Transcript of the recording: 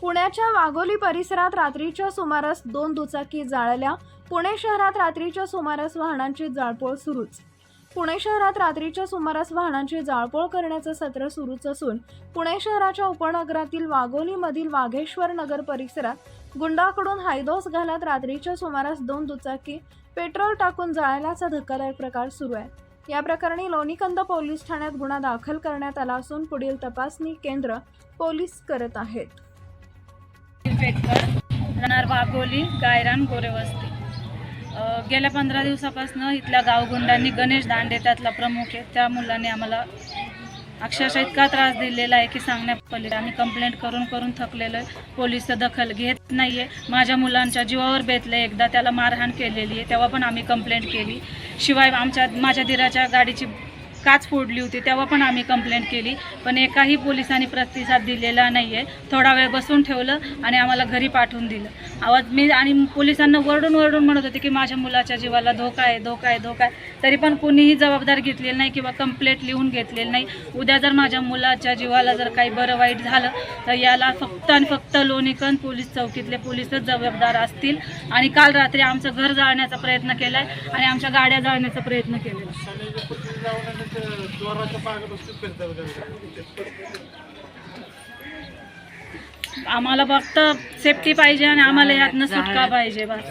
पुण्याच्या वाघोली परिसरात रात्रीच्या सुमारास दोन दुचाकी जाळल्या. पुणे शहरात रात्रीच्या सुमारास वाहनांची जाळपोळ सुरूच. पुणे शहरात रात्रीच्या सुमारास वाहनांची जाळपोळ करण्याचं सत्र सुरूच असून पुणे शहराच्या उपनगरातील वाघोलीमधील वाघेश्वर नगर परिसरात गुंडाकडून हायदोस घालत रात्रीच्या सुमारास दोन दुचाकी पेट्रोल टाकून जाळल्याचा धक्कादायक प्रकार सुरू आहे. या प्रकरणी लोणीकंद पोलीस ठाण्यात गुन्हा दाखल करण्यात आला असून पुढील तपासणी केंद्र पोलीस करत आहेत. पेटकर राहणार वाघोली गायरान गोरेवस्ती गेल्या पंधरा दिवसापासून इथल्या गावगुंडांनी गणेश दांडे त्यातला प्रमुख आहे. त्या मुलांनी आम्हाला अक्षरशः इतका त्रास दिलेला आहे की सांगण्यापलीकडे आम्ही कंप्लेंट करून करून थकलेलो आहे. पोलीस दखल घेत नाही आहे माझ्या मुलांच्या जीवावर बेतले एकदा त्याला मारहाण केलेली आहे. तेव्हा पण आम्ही कंप्लेंट केली. शिवाय आमच्या माझ्या दिराच्या गाडीची काच फोडली होती तेव्हा पण आम्ही कंप्लेंट केली. पण एकाही पोलिसांनी प्रतिसाद दिलेला नाही आहे थोडा वेळ बसून ठेवलं आणि आम्हाला घरी पाठवून दिलं. आवाज मी आणि पोलिसांना वरडून वरडून म्हणत होते की माझ्या मुलाच्या जीवाला धोका आहे धोका आहे धोका आहे. तरी पण कोणीही जबाबदार घेतलेली नाही किंवा कंप्लेंट लिहून घेतलेली नाही. उद्या जर माझ्या मुलाच्या जीवाला जर काही बरं वाईट झालं तर याला फक्त आणि फक्त लोणीकन पोलीस चौकीतले पोलीसच जबाबदार असतील. आणि काल रात्री आमचं घर जाळण्याचा प्रयत्न केला आहे आणि आमच्या गाड्या जाळण्याचा प्रयत्न केलेला आम्हाला फक्त सेफ्टी पाहिजे आणि आम्हाला यातनं सुटका पाहिजे बस.